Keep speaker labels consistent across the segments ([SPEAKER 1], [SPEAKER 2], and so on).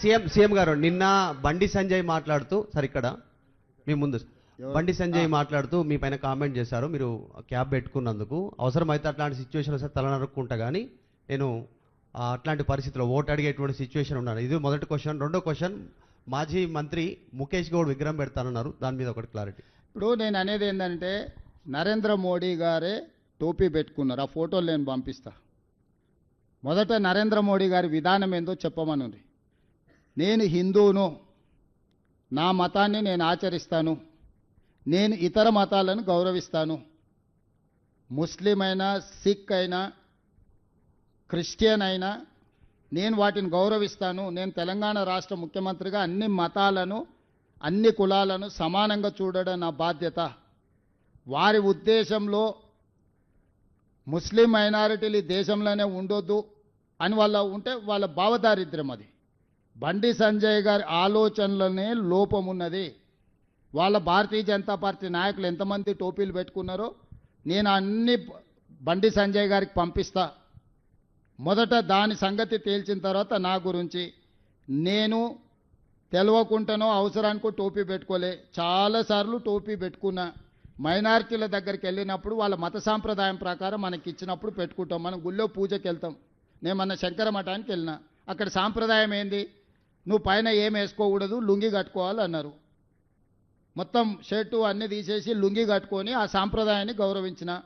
[SPEAKER 1] CM CM గారు నిన్న బండి సంజయ్ మాట్లాడుతూ సార్ ఇక్కడ మీ ముందు బండి సంజయ్ మాట్లాడుతూ మీ పైన కామెంట్ చేశారు మీరు క్యాబ్ పెట్టుకున్నందుకు. అవసరమైతే అట్లాంటి సిచ్యువేషన్ వస్తే తల నరుక్కుంటా కానీ నేను అట్లాంటి పరిస్థితిలో ఓటు అడిగేటువంటి సిచ్యువేషన్ ఉన్నాను. ఇది మొదటి క్వశ్చన్ రెండో క్వశ్చన్ మాజీ మంత్రి ముఖేష్ గౌడ్ విగ్రహం పెడతానన్నారు. దాని మీద ఒకటి క్లారిటీ
[SPEAKER 2] ఇప్పుడు నేను అనేది ఏంటంటే నరేంద్ర మోడీ గారే టోపీ పెట్టుకున్నారు. ఆ ఫోటోలు నేను పంపిస్తా. మొదట నరేంద్ర మోడీ గారి విధానం ఏందో చెప్పమనుంది. నేను హిందువును నా మతాన్ని నేను ఆచరిస్తాను నేను ఇతర మతాలను గౌరవిస్తాను. ముస్లిం అయినా సిక్ అయినా క్రిస్టియన్ అయినా నేను వాటిని గౌరవిస్తాను. నేను తెలంగాణ రాష్ట్ర ముఖ్యమంత్రిగా అన్ని మతాలను అన్ని కులాలను సమానంగా చూడడం నా బాధ్యత. వారి ఉద్దేశంలో ముస్లిం మైనారిటీలు ఈ దేశంలోనే ఉండొద్దు అని వాళ్ళ ఉంటే వాళ్ళ భావదారిద్ర్యం అది. బండి సంజయ్ గారి ఆలోచనలోనే లోపం ఉన్నది వాళ్ళ భారతీయ జనతా పార్టీ నాయకులు ఎంతమంది టోపీలు పెట్టుకున్నారో నేను అన్ని బండి సంజయ్ గారికి పంపిస్తా. మొదట దాని సంగతి తేల్చిన తర్వాత నా గురించి. నేను తెలవకుండానో అవసరానికో టోపీ పెట్టుకోలే. చాలాసార్లు టోపీ పెట్టుకున్నా. మైనారిటీల దగ్గరికి వెళ్ళినప్పుడు వాళ్ళ మత సాంప్రదాయం ప్రకారం మనకి ఇచ్చినప్పుడు పెట్టుకుంటాం. మనం గుళ్ళో పూజకి వెళ్తాం నేను మన శంకర మఠానికి వెళ్ళినా. అక్కడ సాంప్రదాయం ఏంది? నువ్వు పైన ఏం వేసుకోకూడదు లుంగి కట్టుకోవాలి అన్నారు. మొత్తం షర్టు అన్నీ తీసేసి లుంగి కట్టుకొని ఆ సాంప్రదాయాన్ని గౌరవించిన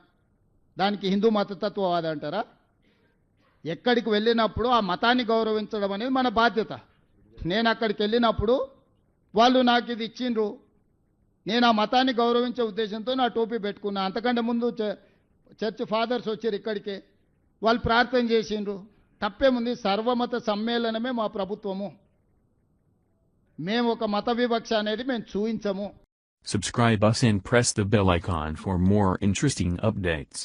[SPEAKER 2] దానికి హిందూ మతతత్వవాది అంటారా? ఎక్కడికి వెళ్ళినప్పుడు ఆ మతాన్ని గౌరవించడం అనేది మన బాధ్యత. నేను అక్కడికి వెళ్ళినప్పుడు వాళ్ళు నాకు ఇది ఇచ్చిండ్రు. నేను ఆ మతాన్ని గౌరవించే ఉద్దేశంతో నా టోపీ పెట్టుకున్నా. అంతకంటే ముందు చర్చ్ ఫాదర్స్ వచ్చారు ఇక్కడికే. వాళ్ళు ప్రార్థన చేసిండ్రు. తప్పేముంది సర్వమత సమ్మేళనమే మా ప్రభుత్వము. మేము ఒక మత వివక్ష అనేది మేము చూయించము
[SPEAKER 3] Subscribe us and press the bell icon for more interesting updates.